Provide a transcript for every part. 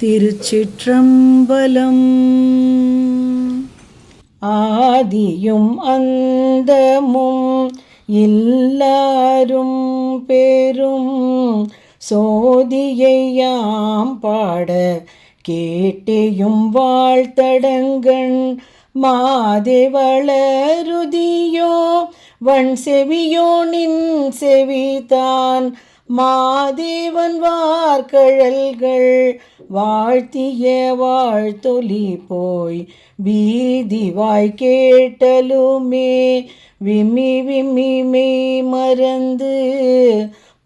திருச்சிற்றம்பலம். ஆதியும் அந்தமும் எல்லாரும் பெரும் சோதியையாம் பாட கேட்டேயும் வாழ்த்தடங்கண் மாதேவளருதியோ. வன் செவியோ நின் செவிதான் மாதேவன் வார்கழல்கள் வாழ்த்திய வாழ்த்தொலி போய் பீதி வாய் கேட்டலுமே விம்மி விம்மி மெய் மறந்து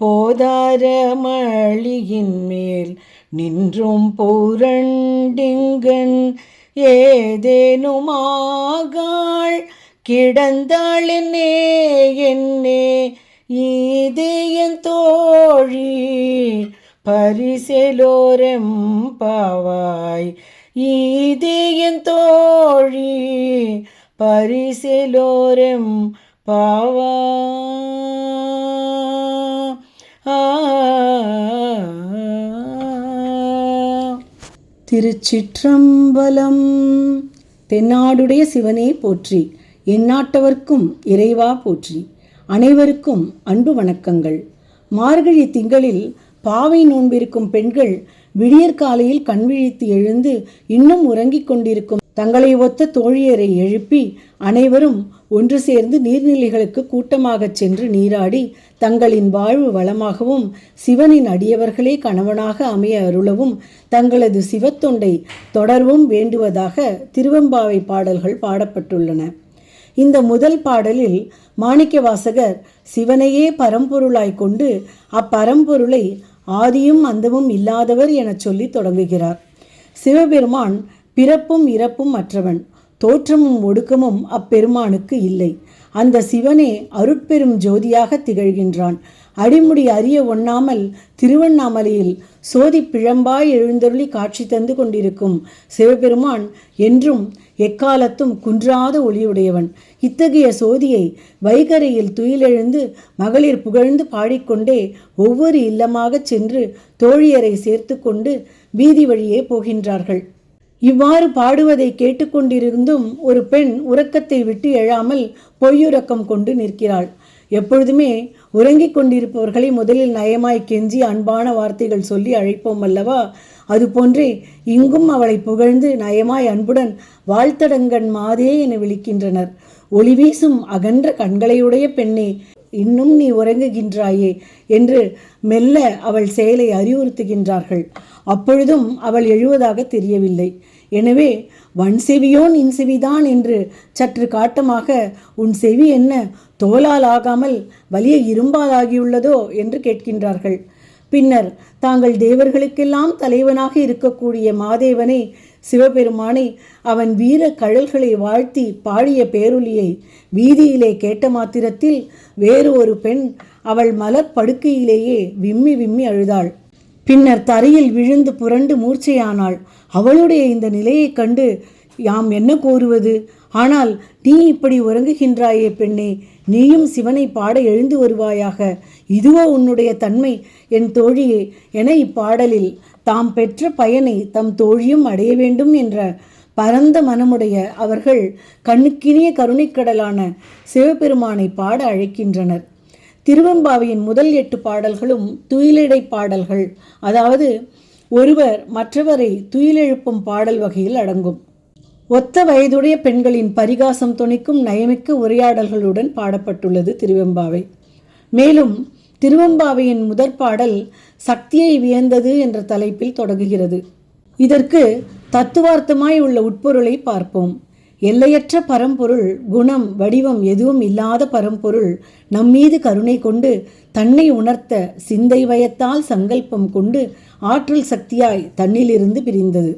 போதார மழியின் மேல் நின்றும் பூரண்டிங்கன் ஏதேனுமாகாள் கிடந்தாள் என்னே என்னே ஈதேயன் தோழி பரிசெலோரம் பாவாய் ஈதேயன் தோழி பரிசெலோரம் பாவா திருச்சிற்றம்பலம் தென்னாடுடைய சிவனே போற்றி எந்நாட்டவர்க்கும் இறைவா போற்றி அனைவருக்கும் அன்பு வணக்கங்கள். மார்கழி திங்களில் பாவை நோன்பிருக்கும் பெண்கள் விடியற்காலையில் கண்விழித்து எழுந்து இன்னும் உறங்கிக் கொண்டிருக்கும் தங்களை ஒத்த தோழியரை எழுப்பி அனைவரும் ஒன்று சேர்ந்து நீர்நிலைகளுக்கு கூட்டமாகச் சென்று நீராடி தங்களின் வாழ்வு வளமாகவும் சிவனின் அடியவர்களே கணவனாக அமைய அருளவும் தங்களது சிவத்தொண்டை தொடர்வும் வேண்டுவதாக திருவெம்பாவை பாடல்கள் பாடப்பட்டுள்ளன. இந்த முதல் பாடலில் மாணிக்கவாசகர் சிவனையே பரம்பொருளாய் கொண்டு அப்பரம்பொருளை ஆதியும் அந்தமும் இல்லாதவர் என சொல்லி தொடங்குகிறார். சிவபெருமான் பிறப்பும் இறப்பும் மற்றவன் தோற்றமும் ஒடுக்கமும் அப்பெருமானுக்கு இல்லை. அந்த சிவனே அருட்பெரும் ஜோதியாக திகழ்கின்றான். அடிமுடி அறிய ஒண்ணாமல் திருவண்ணாமலையில் சோதி பிழம்பாய் எழுந்தருளி காட்சி தந்து கொண்டிருக்கும் சிவபெருமான் என்றும் எக்காலத்தும் குன்றாத ஒளியுடையவன். இத்தகைய சோதியை வைகரையில் துயிலெழுந்து மகளிர் புகழ்ந்து பாடிக்கொண்டே ஒவ்வொரு இல்லமாகச் சென்று தோழியரை சேர்த்து கொண்டு வீதி வழியே போகின்றார்கள். இவ்வாறு பாடுவதை கேட்டுக்கொண்டிருந்தும் ஒரு பெண் உறக்கத்தை விட்டு எழாமல் பொய்யுறக்கம் கொண்டு நிற்கிறாள். எப்பொழுதுமே உறங்கிக் கொண்டிருப்பவர்களை முதலில் நயமாய் கெஞ்சி அன்பான வார்த்தைகள் சொல்லி அழைப்போம் அல்லவா? அதுபோன்றே இங்கும் அவளை புகழ்ந்து நயமாய் அன்புடன் வாழ்த்தடங்கன் மாதே என விழிக்கின்றனர் ஒளி வீசும் அகன்ற கண்களையுடைய பெண்ணே இன்னும் நீ உறங்குகின்றாயே என்று மெல்ல அவள் செயலை அறிவுறுத்துகின்றார்கள். அப்பொழுதும் அவள் எழுவதாக தெரியவில்லை. எனவே வன் செவியோன் இன் செவிதான் என்று சற்று காட்டமாக உன் செவி என்ன தோலால் ஆகாமல் வலிய இரும்பாலாகியுள்ளதோ என்று கேட்கின்றார்கள். பின்னர் தாங்கள் தேவர்களுக்கெல்லாம் தலைவனாக இருக்கக்கூடிய மாதேவனை சிவபெருமானை அவன் வீர கழல்களை வாழ்த்தி பாடிய பேரொலியை வீதியிலே கேட்ட மாத்திரத்தில் வேறு ஒரு பெண் அவள் மலர் படுக்கையிலேயே விம்மி விம்மி அழுதாள். பின்னர் தரையில் விழுந்து புரண்டு மூர்ச்சையானாள். அவளுடைய இந்த நிலையைக் கண்டு யாம் என்ன கூறுவது? ஆனால் நீ இப்படி உறங்குகின்றாயே பெண்ணே நீயும் சிவனை பாட எழுந்து வருவாயாக. இதுவோ உன்னுடைய தன்மை. என் தோழியே என இப்பாடலில் தாம் பெற்ற பயனை தம் தோழியும் அடைய வேண்டும் என்ற பரந்த மனமுடைய அவர்கள் கண்ணுக்கினிய கருணைக்கடலான சிவபெருமானை பாட அழைக்கின்றனர். திருவெம்பாவையின் முதல் எட்டு பாடல்களும் துயிலிடை பாடல்கள். அதாவது ஒருவர் மற்றவரை துயிலெழுப்பும் பாடல் வகையில் அடங்கும். ஒத்த வயதுடைய பெண்களின் பரிகாசம் துணிக்கும் நயமிக்க உரையாடல்களுடன் பாடப்பட்டுள்ளது திருவெம்பாவை. மேலும் திருவெம்பாவையின் முதற் பாடல் சக்தியை வியந்தது என்ற தலைப்பில் தொடங்குகிறது. இதற்கு தத்துவார்த்தமாய் உள்ள உட்பொருளை பார்ப்போம். எல்லையற்ற பரம்பொருள் குணம் வடிவம் எதுவும் இல்லாத பரம்பொருள் நம்மீது கருணை கொண்டு தன்னை உணர்த்த சிந்தை வயத்தால் சங்கல்பம் கொண்டு ஆற்றல் சக்தியாய் தன்னிலிருந்து பிரிந்தது.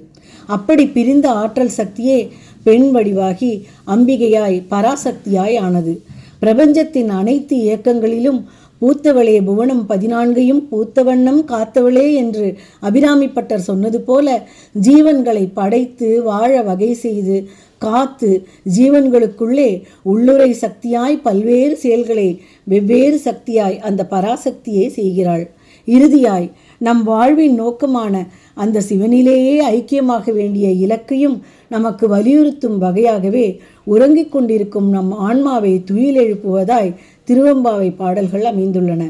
அப்படி பிரிந்த ஆற்றல் சக்தியே பெண் வடிவாகி அம்பிகையாய் பராசக்தியாய் ஆனது. பிரபஞ்சத்தின் அனைத்து இயக்கங்களிலும் பூத்தவளே புவனம் பதினான்கையும் பூத்தவண்ணம் காத்தவளே என்று அபிராமிப்பட்டர் சொன்னது போல ஜீவன்களை படைத்து வாழ வகை செய்து காத்து ஜீவன்களுக்குள்ளே உள்ளுரை சக்தியாய் பல்வேறு செயல்களை வெவ்வேறு சக்தியாய் அந்த பராசக்தியை செய்கிறாள். இறுதியாய் நம் வாழ்வின் நோக்கமான அந்த சிவனிலேயே ஐக்கியமாக வேண்டிய இலக்கையும் நமக்கு வலியுறுத்தும் வகையாகவே உறங்கிக் கொண்டிருக்கும் நம் ஆன்மாவை துயிலெழுப்புவதாய் திருவம்பாவை பாடல்கள் அமைந்துள்ளன.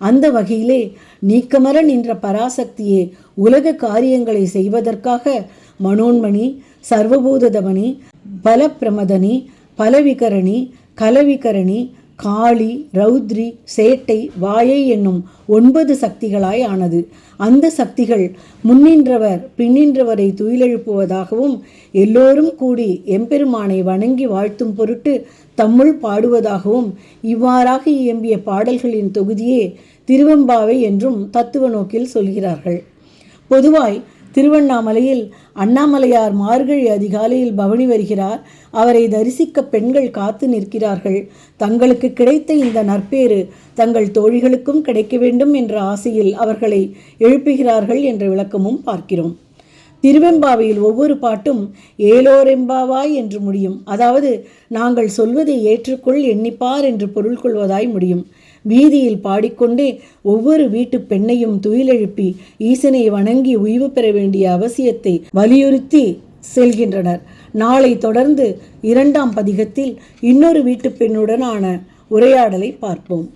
அந்த வகையிலே நீக்கமர நின்ற பராசக்தியே உலக காரியங்களை செய்வதற்காக மனோன்மணி சர்வபூததமணி பலப்பிரமதனி பலவிகரணி கலவிகரணி காளி ரௌத்ரி சேட்டை வாயை என்னும் ஒன்பது சக்திகளாய் ஆனது. அந்த சக்திகள் முன்னின்றவர் பின்னின்றவரை துயிலெழுப்புவதாகவும் எல்லோரும் கூடி எம்பெருமானை வணங்கி வாழ்த்தும் பொருட்டு தம்முள் பாடுவதாகவும் இவ்வாறாக இயம்பிய பாடல்களின் தொகுதியே திருவெம்பாவை என்றும் தத்துவ நோக்கில் சொல்கிறார்கள். பொதுவாய் திருவண்ணாமலையில் அண்ணாமலையார் மார்கழி அதிகாலையில் பவனி வருகிறார். அவரை தரிசிக்க பெண்கள் காத்து நிற்கிறார்கள். தங்களுக்கு கிடைத்த இந்த நற்பேறு தங்கள் தோழிகளுக்கும் கிடைக்க வேண்டும் என்ற ஆசையில் அவர்களை எழுப்புகிறார்கள் என்ற விளக்கமும் பார்க்கிறோம். திருவெம்பாவையில் ஒவ்வொரு பாட்டும் ஏலோரெம்பாவாய் என்று முடியும். அதாவது நாங்கள் சொல்வதை ஏற்றுக்கொள் எண்ணிப்பார் என்று பொருள் கொள்வதாய் முடியும். வீதியில் பாடிக்கொண்டே ஒவ்வொரு வீட்டு பெண்ணையும் துயிலெழுப்பி ஈசனை வணங்கி உய்வு பெற வேண்டிய அவசியத்தை வலியுறுத்தி செல்கின்றனர். நாளை தொடர்ந்து இரண்டாம் பதிகத்தில் இன்னொரு வீட்டு பெண்ணுடனான உரையாடலை பார்ப்போம்.